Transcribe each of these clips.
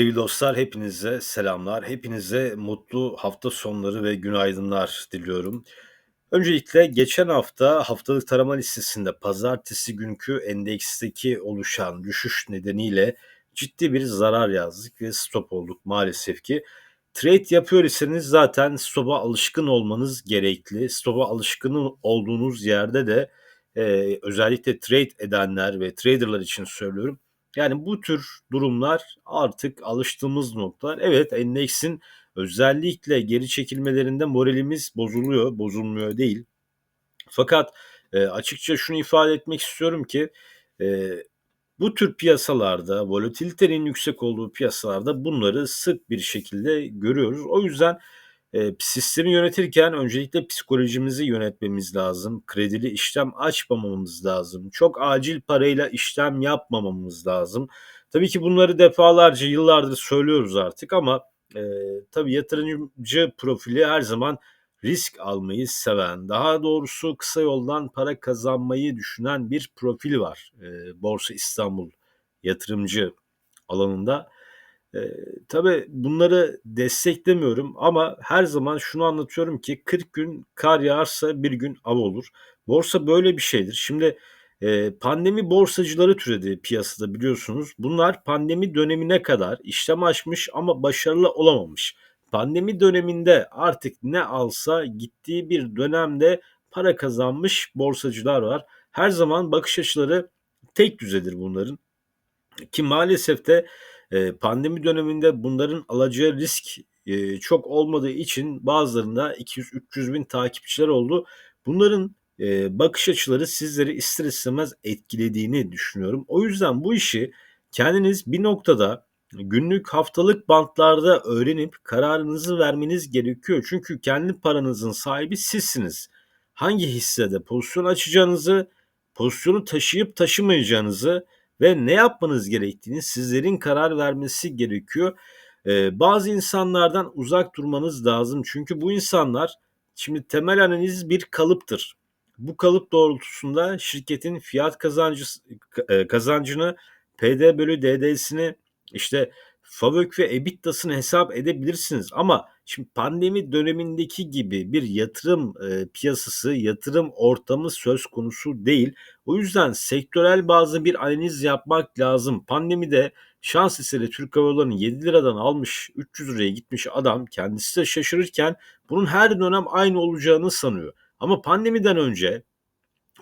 Sevgili dostlar, hepinize selamlar. Hepinize mutlu hafta sonları ve günaydınlar diliyorum. Öncelikle geçen hafta haftalık tarama listesinde pazartesi günkü endeksteki oluşan düşüş nedeniyle ciddi bir zarar yazdık ve stop olduk maalesef ki. Trade yapıyor iseniz zaten stop'a alışkın olmanız gerekli. Stop'a alışkın olduğunuz yerde de e, özellikle trade edenler ve traderlar için söylüyorum yani bu tür durumlar artık alıştığımız noktalar. Evet endeksin özellikle geri çekilmelerinde moralimiz bozuluyor, bozulmuyor değil. Fakat e, açıkça şunu ifade etmek istiyorum ki e, bu tür piyasalarda, volatilitenin yüksek olduğu piyasalarda bunları sık bir şekilde görüyoruz. O yüzden e, sistemi yönetirken öncelikle psikolojimizi yönetmemiz lazım. Kredili işlem açmamamız lazım. Çok acil parayla işlem yapmamamız lazım. Tabii ki bunları defalarca, yıllardır söylüyoruz artık ama e, tabii yatırımcı profili her zaman risk almayı seven, daha doğrusu kısa yoldan para kazanmayı düşünen bir profil var e, Borsa İstanbul yatırımcı alanında. Eee, tabii bunları desteklemiyorum ama her zaman şunu anlatıyorum ki 40 gün kar yağarsa bir gün av olur. Borsa böyle bir şeydir. Şimdi, eee, pandemi borsacıları türedi piyasada biliyorsunuz. Bunlar pandemi dönemine kadar işlem açmış ama başarılı olamamış. Pandemi döneminde artık ne alsa gittiği bir dönemde para kazanmış borsacılar var. Her zaman bakış açıları tek düzedir bunların ki maalesef de Eee, pandemi döneminde bunların alacağı risk, eee, çok olmadığı için bazılarında 200-300 bin takipçiler oldu. Bunların, eee, bakış açıları sizleri ister istemez etkilediğini düşünüyorum. O yüzden bu işi kendiniz bir noktada günlük, haftalık bantlarda öğrenip kararınızı vermeniz gerekiyor. Çünkü kendi paranızın sahibi sizsiniz. Hangi hissede pozisyon açacağınızı, pozisyonu taşıyıp taşımayacağınızı ve ne yapmanız gerektiğini sizlerin karar vermesi gerekiyor. Eee, bazı insanlardan uzak durmanız lazım. Çünkü bu insanlar şimdi temel analiz bir kalıptır. Bu kalıp doğrultusunda şirketin fiyat kazancı eee, kazancını, PD bölü DD'sini, işte FAVÖK ve EBITDA'sını hesap edebilirsiniz ama şimdi pandemi dönemindeki gibi bir yatırım, eee, piyasası, yatırım ortamı söz konusu değil. O yüzden sektörel bazı bir analiz yapmak lazım. Pandemide şans eseri Türk Hava Yolları'nı 7 liradan almış 300 liraya gitmiş adam kendisi de şaşırırken bunun her dönem aynı olacağını sanıyor. Ama pandemiden önce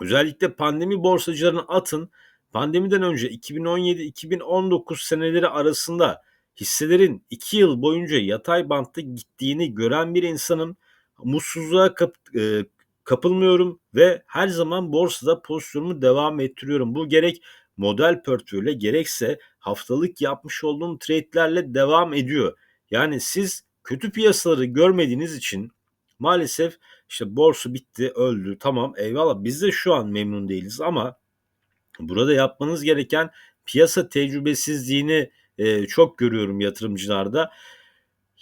özellikle pandemi borsacılarını atın pandemiden önce 2017-2019 seneleri arasında hisselerin 2 yıl boyunca yatay bantta gittiğini gören bir insanın mutsuzluğa kap, e, kapılmıyorum ve her zaman borsada pozisyonumu devam ettiriyorum. Bu gerek model portföyle gerekse haftalık yapmış olduğum trade'lerle devam ediyor. Yani siz kötü piyasaları görmediğiniz için maalesef işte borsa bitti, öldü. Tamam eyvallah biz de şu an memnun değiliz ama burada yapmanız gereken piyasa tecrübesizliğini e, çok görüyorum yatırımcılarda.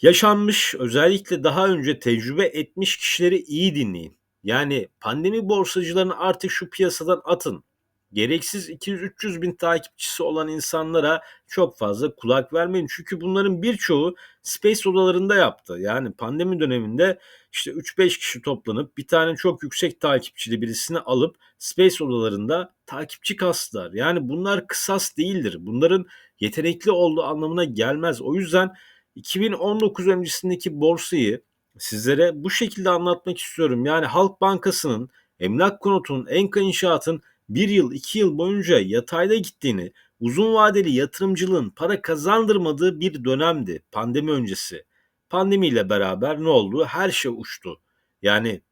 Yaşanmış özellikle daha önce tecrübe etmiş kişileri iyi dinleyin. Yani pandemi borsacılarını artık şu piyasadan atın. Gereksiz 200-300 bin takipçisi olan insanlara çok fazla kulak vermeyin. Çünkü bunların birçoğu space odalarında yaptı. Yani pandemi döneminde işte 3-5 kişi toplanıp bir tane çok yüksek takipçili birisini alıp space odalarında takipçi kastılar. Yani bunlar kısas değildir. Bunların yetenekli olduğu anlamına gelmez. O yüzden 2019 öncesindeki borsayı sizlere bu şekilde anlatmak istiyorum. Yani Halk Bankası'nın, Emlak Konut'un, Enka İnşaat'ın bir yıl, iki yıl boyunca yatayda gittiğini, uzun vadeli yatırımcılığın para kazandırmadığı bir dönemdi pandemi öncesi. Pandemiyle beraber ne oldu? Her şey uçtu. Yani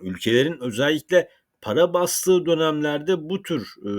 ülkelerin özellikle para bastığı dönemlerde bu tür e,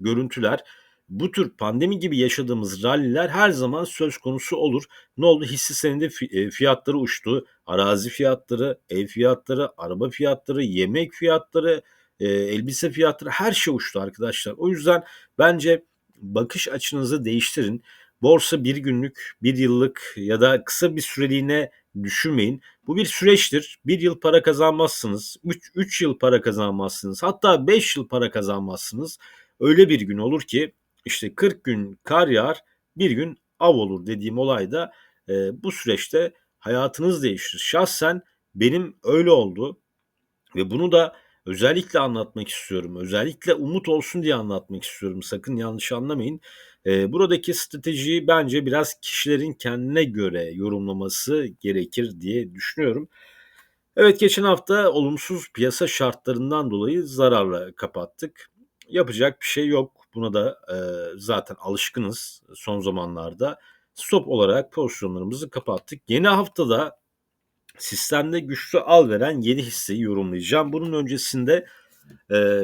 görüntüler bu tür pandemi gibi yaşadığımız ralliler her zaman söz konusu olur. Ne oldu? Hisse senedi e, fiyatları uçtu. Arazi fiyatları, ev fiyatları, araba fiyatları, yemek fiyatları, e, elbise fiyatları her şey uçtu arkadaşlar. O yüzden bence bakış açınızı değiştirin. Borsa bir günlük, bir yıllık ya da kısa bir süreliğine düşünmeyin. Bu bir süreçtir. Bir yıl para kazanmazsınız. 3 yıl para kazanmazsınız. Hatta 5 yıl para kazanmazsınız. Öyle bir gün olur ki işte 40 gün kar yağar, bir gün av olur dediğim olay da e, bu süreçte hayatınız değişir. Şahsen benim öyle oldu ve bunu da özellikle anlatmak istiyorum. Özellikle umut olsun diye anlatmak istiyorum. Sakın yanlış anlamayın. E, buradaki stratejiyi bence biraz kişilerin kendine göre yorumlaması gerekir diye düşünüyorum. Evet geçen hafta olumsuz piyasa şartlarından dolayı zararla kapattık. Yapacak bir şey yok. Buna da e, zaten alışkınız son zamanlarda. Stop olarak pozisyonlarımızı kapattık. Yeni haftada sistemde güçlü al veren yeni hisseyi yorumlayacağım. Bunun öncesinde e,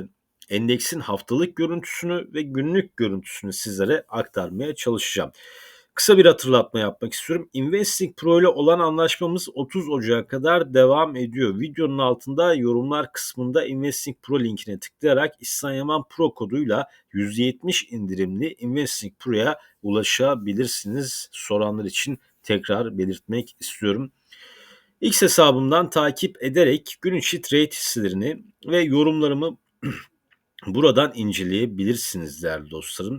endeksin haftalık görüntüsünü ve günlük görüntüsünü sizlere aktarmaya çalışacağım. Kısa bir hatırlatma yapmak istiyorum. Investing Pro ile olan anlaşmamız 30 Ocak'a kadar devam ediyor. Videonun altında yorumlar kısmında Investing Pro linkine tıklayarak İhsan Yaman Pro koduyla %70 indirimli Investing Pro'ya ulaşabilirsiniz. Soranlar için tekrar belirtmek istiyorum. X hesabımdan takip ederek gün içi trade hisselerini ve yorumlarımı buradan inceleyebilirsiniz değerli dostlarım.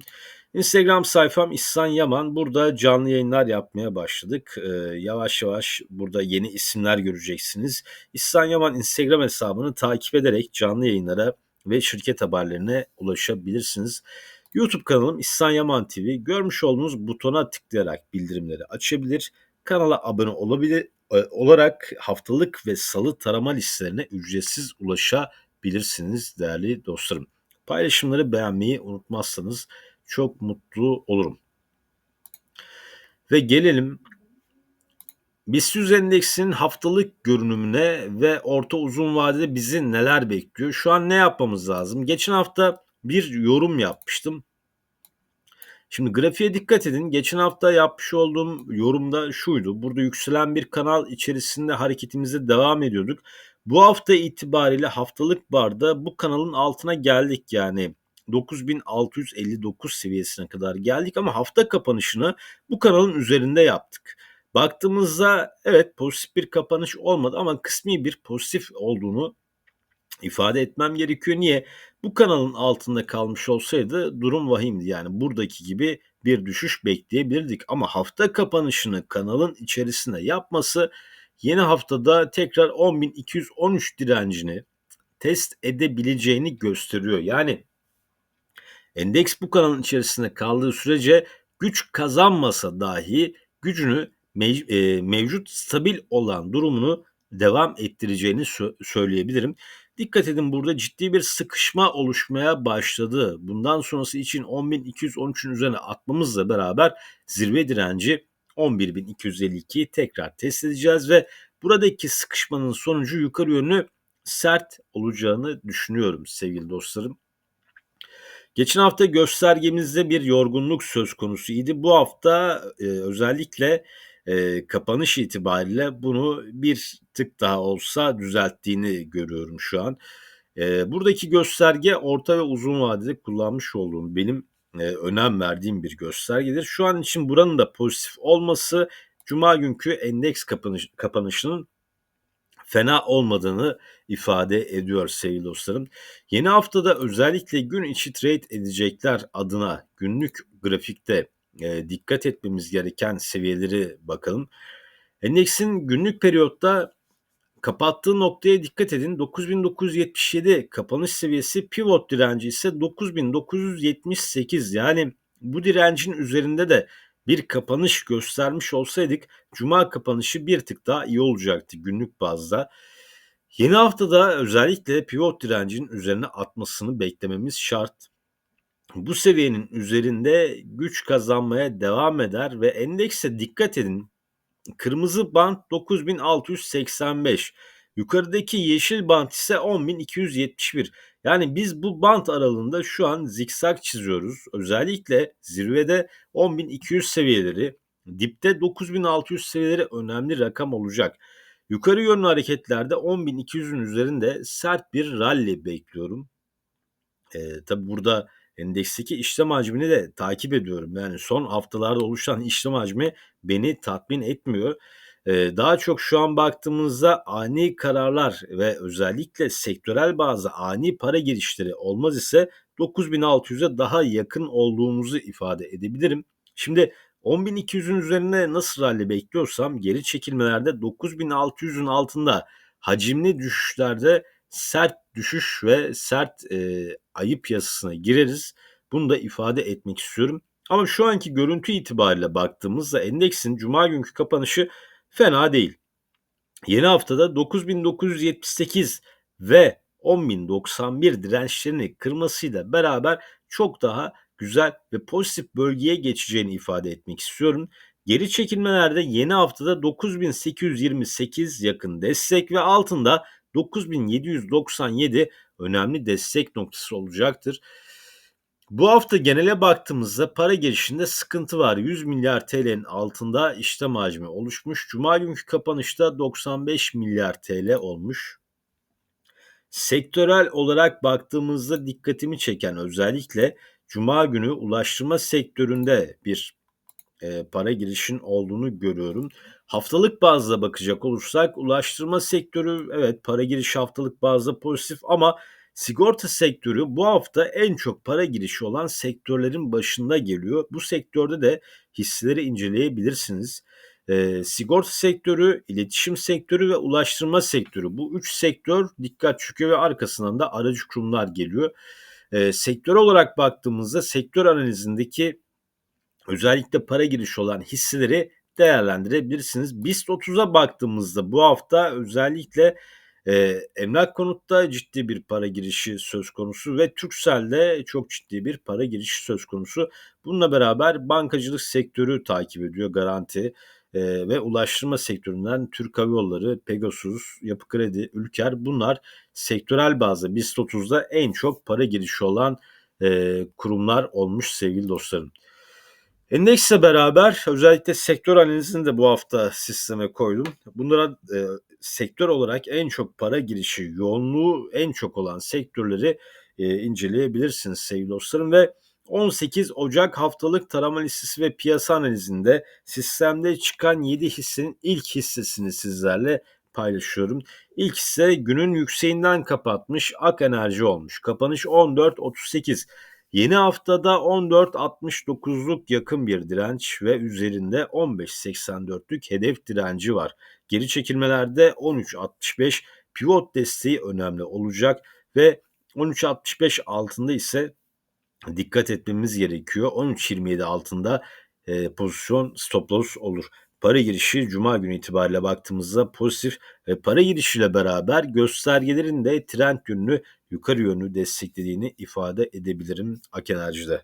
Instagram sayfam İhsan Yaman. Burada canlı yayınlar yapmaya başladık. Ee, yavaş yavaş burada yeni isimler göreceksiniz. İhsan Yaman Instagram hesabını takip ederek canlı yayınlara ve şirket haberlerine ulaşabilirsiniz. YouTube kanalım İhsan Yaman TV. Görmüş olduğunuz butona tıklayarak bildirimleri açabilir. Kanala abone olabilir e, olarak haftalık ve salı tarama listelerine ücretsiz ulaşabilirsiniz değerli dostlarım. Paylaşımları beğenmeyi unutmazsanız çok mutlu olurum. Ve gelelim BIST 100 endeksinin haftalık görünümüne ve orta uzun vadede bizi neler bekliyor? Şu an ne yapmamız lazım? Geçen hafta bir yorum yapmıştım. Şimdi grafiğe dikkat edin. Geçen hafta yapmış olduğum yorumda şuydu. Burada yükselen bir kanal içerisinde hareketimize devam ediyorduk. Bu hafta itibariyle haftalık barda bu kanalın altına geldik yani. 9659 seviyesine kadar geldik ama hafta kapanışını bu kanalın üzerinde yaptık. Baktığımızda evet pozitif bir kapanış olmadı ama kısmi bir pozitif olduğunu ifade etmem gerekiyor. Niye? Bu kanalın altında kalmış olsaydı durum vahimdi. Yani buradaki gibi bir düşüş bekleyebilirdik. Ama hafta kapanışını kanalın içerisinde yapması yeni haftada tekrar 10.213 direncini test edebileceğini gösteriyor. Yani endeks bu kanalın içerisinde kaldığı sürece güç kazanmasa dahi gücünü mev- e, mevcut stabil olan durumunu devam ettireceğini sö- söyleyebilirim. Dikkat edin burada ciddi bir sıkışma oluşmaya başladı. Bundan sonrası için 10.213'ün üzerine atmamızla beraber zirve direnci 11.252'yi tekrar test edeceğiz ve buradaki sıkışmanın sonucu yukarı yönlü sert olacağını düşünüyorum sevgili dostlarım. Geçen hafta göstergemizde bir yorgunluk söz konusuydu. Bu hafta e, özellikle e, kapanış itibariyle bunu bir tık daha olsa düzelttiğini görüyorum şu an. E, buradaki gösterge orta ve uzun vadede kullanmış olduğum benim e, önem verdiğim bir göstergedir. Şu an için buranın da pozitif olması Cuma günkü endeks kapanış, kapanışının fena olmadığını ifade ediyor sevgili dostlarım. Yeni haftada özellikle gün içi trade edecekler adına günlük grafikte e, dikkat etmemiz gereken seviyeleri bakalım. Endeksin günlük periyotta kapattığı noktaya dikkat edin. 9977 kapanış seviyesi pivot direnci ise 9978 yani bu direncin üzerinde de bir kapanış göstermiş olsaydık cuma kapanışı bir tık daha iyi olacaktı günlük bazda. Yeni haftada özellikle pivot direncinin üzerine atmasını beklememiz şart. Bu seviyenin üzerinde güç kazanmaya devam eder ve endekse dikkat edin. Kırmızı band 9685. Yukarıdaki yeşil bant ise 10271. Yani biz bu bant aralığında şu an zikzak çiziyoruz. Özellikle zirvede 10200 seviyeleri, dipte 9600 seviyeleri önemli rakam olacak. Yukarı yönlü hareketlerde 10.200'ün üzerinde sert bir rally bekliyorum. Ee, tabi burada endeksteki işlem hacmini de takip ediyorum. Yani son haftalarda oluşan işlem hacmi beni tatmin etmiyor. Daha çok şu an baktığımızda ani kararlar ve özellikle sektörel bazı ani para girişleri olmaz ise 9600'e daha yakın olduğumuzu ifade edebilirim. Şimdi 10.200'ün üzerine nasıl rally bekliyorsam geri çekilmelerde 9.600'ün altında hacimli düşüşlerde sert düşüş ve sert e, ayı piyasasına gireriz. Bunu da ifade etmek istiyorum. Ama şu anki görüntü itibariyle baktığımızda endeksin cuma günkü kapanışı fena değil. Yeni haftada 9978 ve 10.091 dirençlerini kırmasıyla beraber çok daha güzel ve pozitif bölgeye geçeceğini ifade etmek istiyorum. Geri çekilmelerde yeni haftada 9828 yakın destek ve altında 9797 önemli destek noktası olacaktır. Bu hafta genele baktığımızda para girişinde sıkıntı var. 100 milyar TL'nin altında işlem hacmi oluşmuş. Cuma günkü kapanışta 95 milyar TL olmuş. Sektörel olarak baktığımızda dikkatimi çeken özellikle Cuma günü ulaştırma sektöründe bir e, para girişin olduğunu görüyorum. Haftalık bazda bakacak olursak ulaştırma sektörü evet para giriş haftalık bazda pozitif ama sigorta sektörü bu hafta en çok para girişi olan sektörlerin başında geliyor. Bu sektörde de hisseleri inceleyebilirsiniz. E, sigorta sektörü, iletişim sektörü ve ulaştırma sektörü bu üç sektör dikkat çekiyor ve arkasından da aracı kurumlar geliyor. E, sektör olarak baktığımızda sektör analizindeki özellikle para girişi olan hisseleri değerlendirebilirsiniz. BIST 30'a baktığımızda bu hafta özellikle e, emlak konutta ciddi bir para girişi söz konusu ve Turkcell'de çok ciddi bir para girişi söz konusu. Bununla beraber bankacılık sektörü takip ediyor garanti e, ve ulaştırma sektöründen Türk Hava Yolları, Pegasus, Yapı Kredi, Ülker bunlar sektörel bazda BIST 30'da en çok para girişi olan e, kurumlar olmuş sevgili dostlarım. Endeksle beraber özellikle sektör analizini de bu hafta sisteme koydum. Bunlara e, sektör olarak en çok para girişi, yoğunluğu en çok olan sektörleri e, inceleyebilirsiniz sevgili dostlarım ve 18 Ocak haftalık tarama listesi ve piyasa analizinde sistemde çıkan 7 hissenin ilk hissesini sizlerle paylaşıyorum. İlk hisse günün yükseğinden kapatmış Ak Enerji olmuş. Kapanış 14.38. Yeni haftada 14.69'luk yakın bir direnç ve üzerinde 15.84'lük hedef direnci var. Geri çekilmelerde 13.65 pivot desteği önemli olacak ve 13.65 altında ise dikkat etmemiz gerekiyor. 13.27 altında e, pozisyon stop loss olur. Para girişi cuma günü itibariyle baktığımızda pozitif ve para girişiyle beraber göstergelerin de trend yönünü yukarı yönlü desteklediğini ifade edebilirim Ak Enerji'de.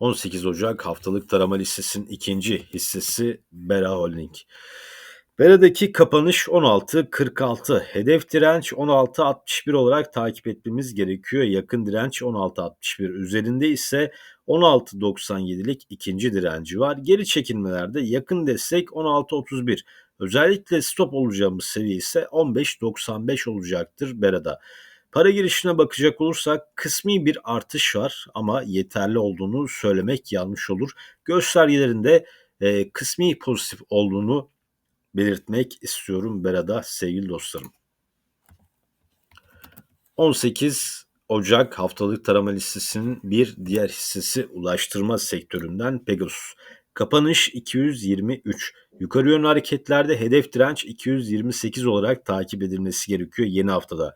18 Ocak haftalık tarama listesinin ikinci hissesi Bera Holding. Bera'daki kapanış 16.46. Hedef direnç 16.61 olarak takip etmemiz gerekiyor. Yakın direnç 16.61. Üzerinde ise 16.97'lik ikinci direnci var. Geri çekilmelerde yakın destek 16.31. Özellikle stop olacağımız seviye ise 15.95 olacaktır Bera'da. Para girişine bakacak olursak kısmi bir artış var ama yeterli olduğunu söylemek yanlış olur. Göstergelerinde e, kısmi pozitif olduğunu belirtmek istiyorum Bera'da sevgili dostlarım. 18 Ocak haftalık tarama listesinin bir diğer hissesi ulaştırma sektöründen Pegasus. Kapanış 223. Yukarı yönlü hareketlerde hedef direnç 228 olarak takip edilmesi gerekiyor yeni haftada.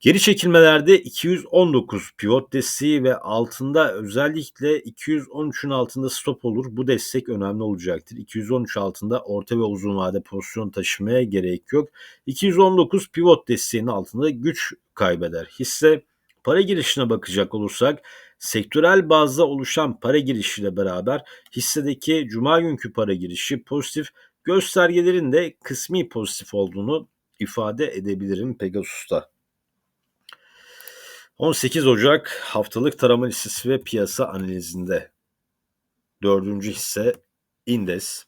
Geri çekilmelerde 219 pivot desteği ve altında özellikle 213'ün altında stop olur. Bu destek önemli olacaktır. 213 altında orta ve uzun vade pozisyon taşımaya gerek yok. 219 pivot desteğinin altında güç kaybeder. Hisse para girişine bakacak olursak sektörel bazda oluşan para girişiyle beraber hissedeki cuma günkü para girişi pozitif göstergelerin de kısmi pozitif olduğunu ifade edebilirim Pegasus'ta. 18 Ocak haftalık tarama listesi ve piyasa analizinde dördüncü hisse Indes.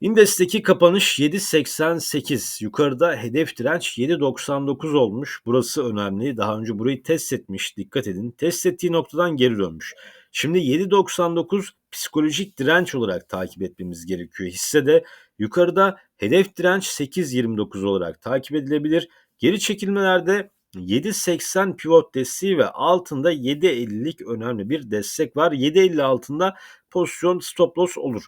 Indes'teki kapanış 7.88. Yukarıda hedef direnç 7.99 olmuş. Burası önemli. Daha önce burayı test etmiş. Dikkat edin. Test ettiği noktadan geri dönmüş. Şimdi 7.99 psikolojik direnç olarak takip etmemiz gerekiyor. Hisse de yukarıda hedef direnç 8.29 olarak takip edilebilir. Geri çekilmelerde 7.80 pivot desteği ve altında 7.50'lik önemli bir destek var. 7.50 altında pozisyon stop loss olur.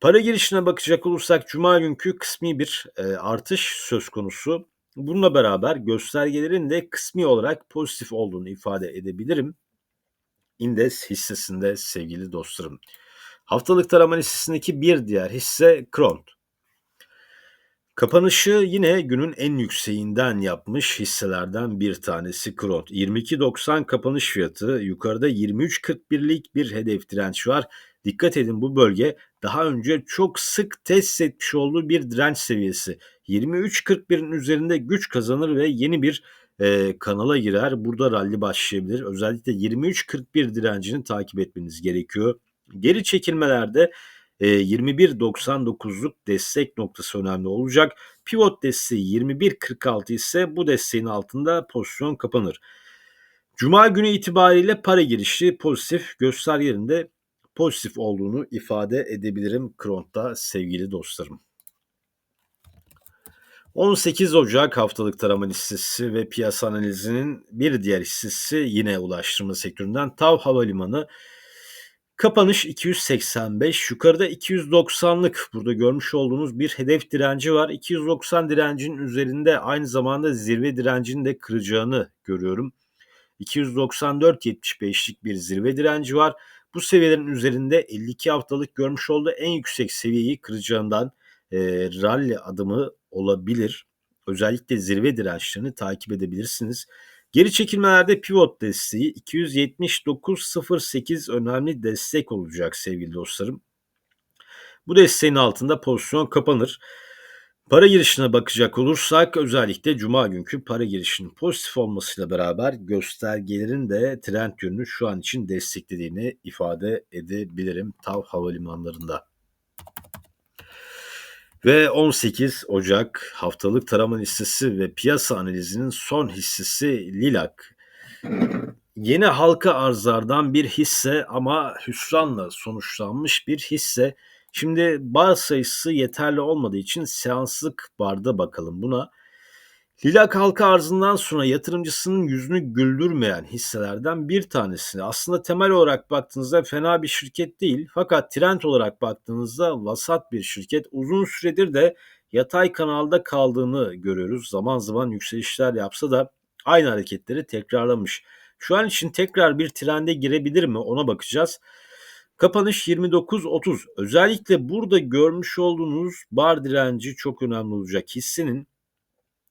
Para girişine bakacak olursak cuma günkü kısmi bir e, artış söz konusu. Bununla beraber göstergelerin de kısmi olarak pozitif olduğunu ifade edebilirim. İndes hissesinde sevgili dostlarım. Haftalık tarama listesindeki bir diğer hisse Kront. Kapanışı yine günün en yükseğinden yapmış hisselerden bir tanesi Kront. 22.90 kapanış fiyatı, yukarıda 23.41'lik bir hedef direnç var. Dikkat edin bu bölge daha önce çok sık test etmiş olduğu bir direnç seviyesi. 23.41'in üzerinde güç kazanır ve yeni bir e, kanala girer. Burada rally başlayabilir. Özellikle 23.41 direncini takip etmeniz gerekiyor. Geri çekilmelerde 21.99'luk destek noktası önemli olacak. Pivot desteği 21.46 ise bu desteğin altında pozisyon kapanır. Cuma günü itibariyle para girişi pozitif göstergelerinde pozitif olduğunu ifade edebilirim Kront'ta sevgili dostlarım. 18 Ocak haftalık tarama listesi ve piyasa analizinin bir diğer hissesi yine ulaştırma sektöründen TAV Havalimanı Kapanış 285, yukarıda 290'lık burada görmüş olduğunuz bir hedef direnci var. 290 direncinin üzerinde aynı zamanda zirve direncini de kıracağını görüyorum. 294.75'lik bir zirve direnci var. Bu seviyelerin üzerinde 52 haftalık görmüş olduğu en yüksek seviyeyi kıracağından e, rally adımı olabilir. Özellikle zirve dirençlerini takip edebilirsiniz. Geri çekilmelerde pivot desteği 279.08 önemli destek olacak sevgili dostlarım. Bu desteğin altında pozisyon kapanır. Para girişine bakacak olursak özellikle cuma günkü para girişinin pozitif olmasıyla beraber göstergelerin de trend yönünü şu an için desteklediğini ifade edebilirim TAV havalimanlarında. Ve 18 Ocak haftalık tarama listesi ve piyasa analizinin son hissesi Lilak. Yeni halka arzlardan bir hisse ama hüsranla sonuçlanmış bir hisse. Şimdi bar sayısı yeterli olmadığı için seanslık barda bakalım buna. Lilak halka arzından sonra yatırımcısının yüzünü güldürmeyen hisselerden bir tanesi. Aslında temel olarak baktığınızda fena bir şirket değil. Fakat trend olarak baktığınızda vasat bir şirket. Uzun süredir de yatay kanalda kaldığını görüyoruz. Zaman zaman yükselişler yapsa da aynı hareketleri tekrarlamış. Şu an için tekrar bir trende girebilir mi ona bakacağız. Kapanış 29.30. Özellikle burada görmüş olduğunuz bar direnci çok önemli olacak. Hissenin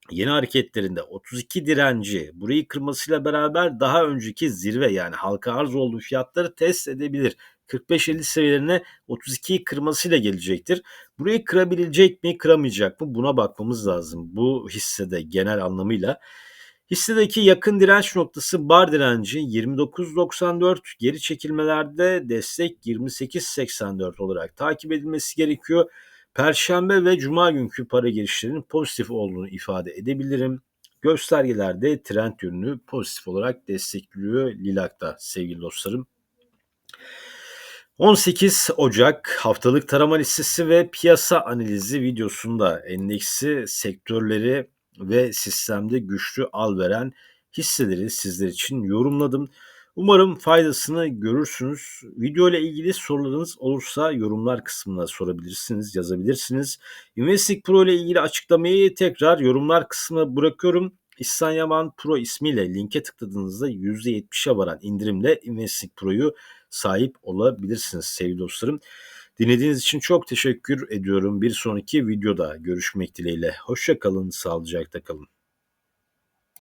yeni hareketlerinde 32 direnci burayı kırmasıyla beraber daha önceki zirve yani halka arz olduğu fiyatları test edebilir. 45-50 seviyelerine 32'yi kırmasıyla gelecektir. Burayı kırabilecek mi kıramayacak mı buna bakmamız lazım. Bu hissede genel anlamıyla. Hissedeki yakın direnç noktası bar direnci 29.94 geri çekilmelerde destek 28.84 olarak takip edilmesi gerekiyor. Perşembe ve cuma günkü para girişlerinin pozitif olduğunu ifade edebilirim. Göstergelerde trend yönünü pozitif olarak destekliyor Lilak'ta sevgili dostlarım. 18 Ocak haftalık tarama listesi ve piyasa analizi videosunda endeksi sektörleri ve sistemde güçlü al veren hisseleri sizler için yorumladım. Umarım faydasını görürsünüz. Video ile ilgili sorularınız olursa yorumlar kısmına sorabilirsiniz, yazabilirsiniz. Investing Pro ile ilgili açıklamayı tekrar yorumlar kısmına bırakıyorum. İhsan Yaman Pro ismiyle linke tıkladığınızda %70'e varan indirimle Investing Pro'yu sahip olabilirsiniz sevgili dostlarım. Dinlediğiniz için çok teşekkür ediyorum. Bir sonraki videoda görüşmek dileğiyle. Hoşça kalın, sağlıcakla kalın.